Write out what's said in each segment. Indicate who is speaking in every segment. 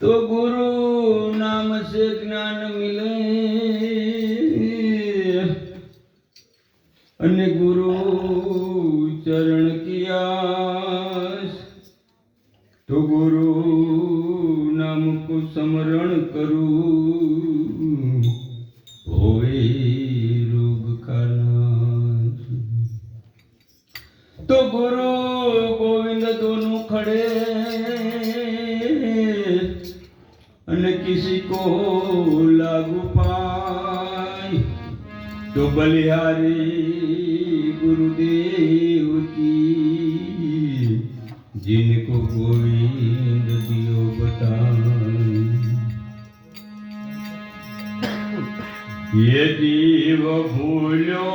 Speaker 1: તો ગુરુ નામ से જ્ઞાન મિલે. અને ગુરુ ચરણ કિયાસ. તો ગુરુ નામ કો સમરણ કરું. तो बलिहारी गुरुदेव की जिनको गोविंद दियो बताई ये जीव भूलो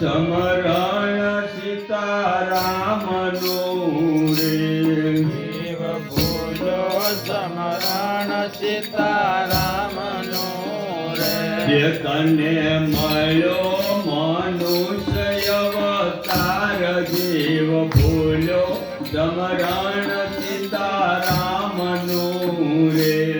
Speaker 1: समरण सीताराम रे
Speaker 2: जीव भूलो समरण सीताराम नो
Speaker 1: જે તને મળ્યો મનુષ્ય અવતાર જીવ ભૂલો સમરણ
Speaker 2: સીતારામનો રે.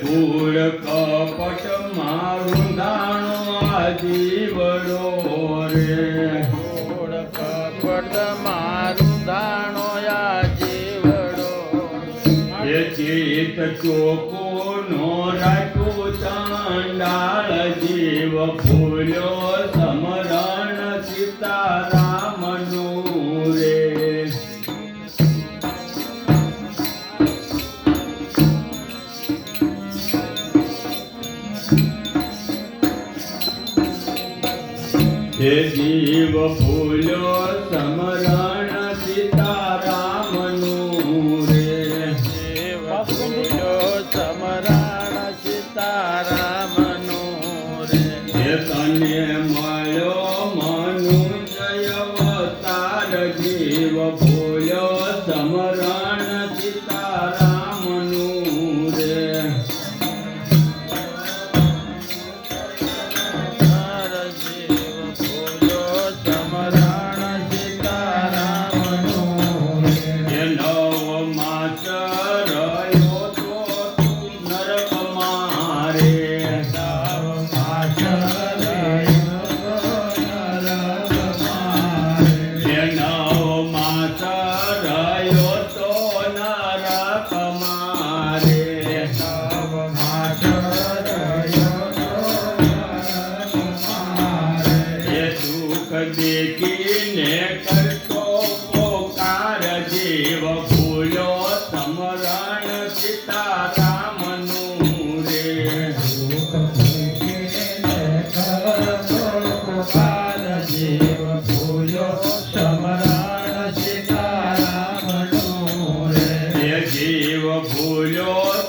Speaker 1: કુળ કપટ મારું દાણો આ જીવડો રે. ચિત ચોકો નો રાખો ચાંડાળ જીવ ભૂલ્યો સમરણ સીતારામ રે. હે જીવ ભૂલ્યો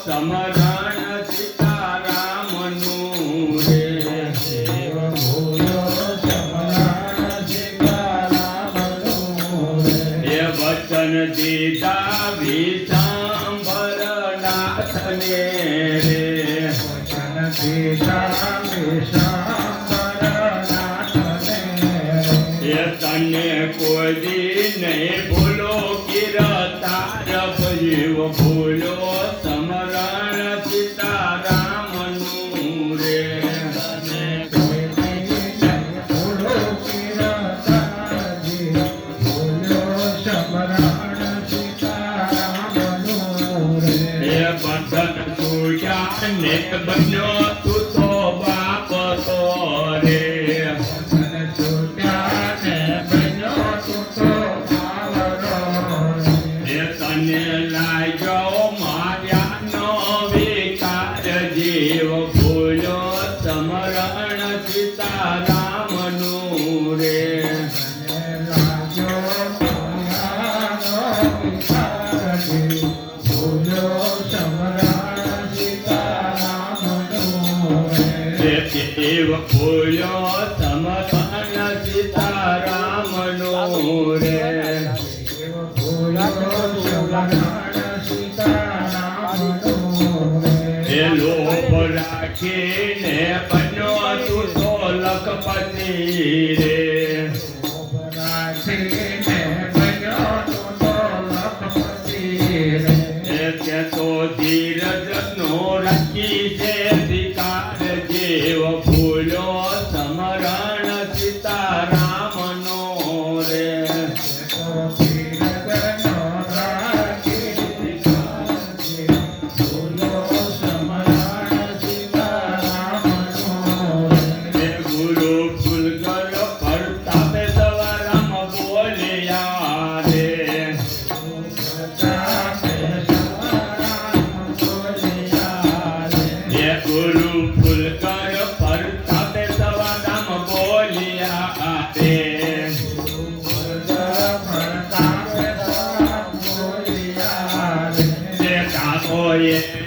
Speaker 1: સમરણ સીતારામનું રે જીવ
Speaker 2: ભૂલો સમરણ સીતારામનું રે
Speaker 1: એ વચન દીધા વિસાંભર તને કોઈ નહીં ભૂલો કિરતાર જીવ ભૂલો, સમરણ સીતારામનું રે. એ બંધન છૂટ્યા ને બાપ તો દેવ ફૂલ્યો સમપન સીતારામનો રે. રાખીને બન્યો તું તો લખપતિ રે. Oh
Speaker 2: yeah.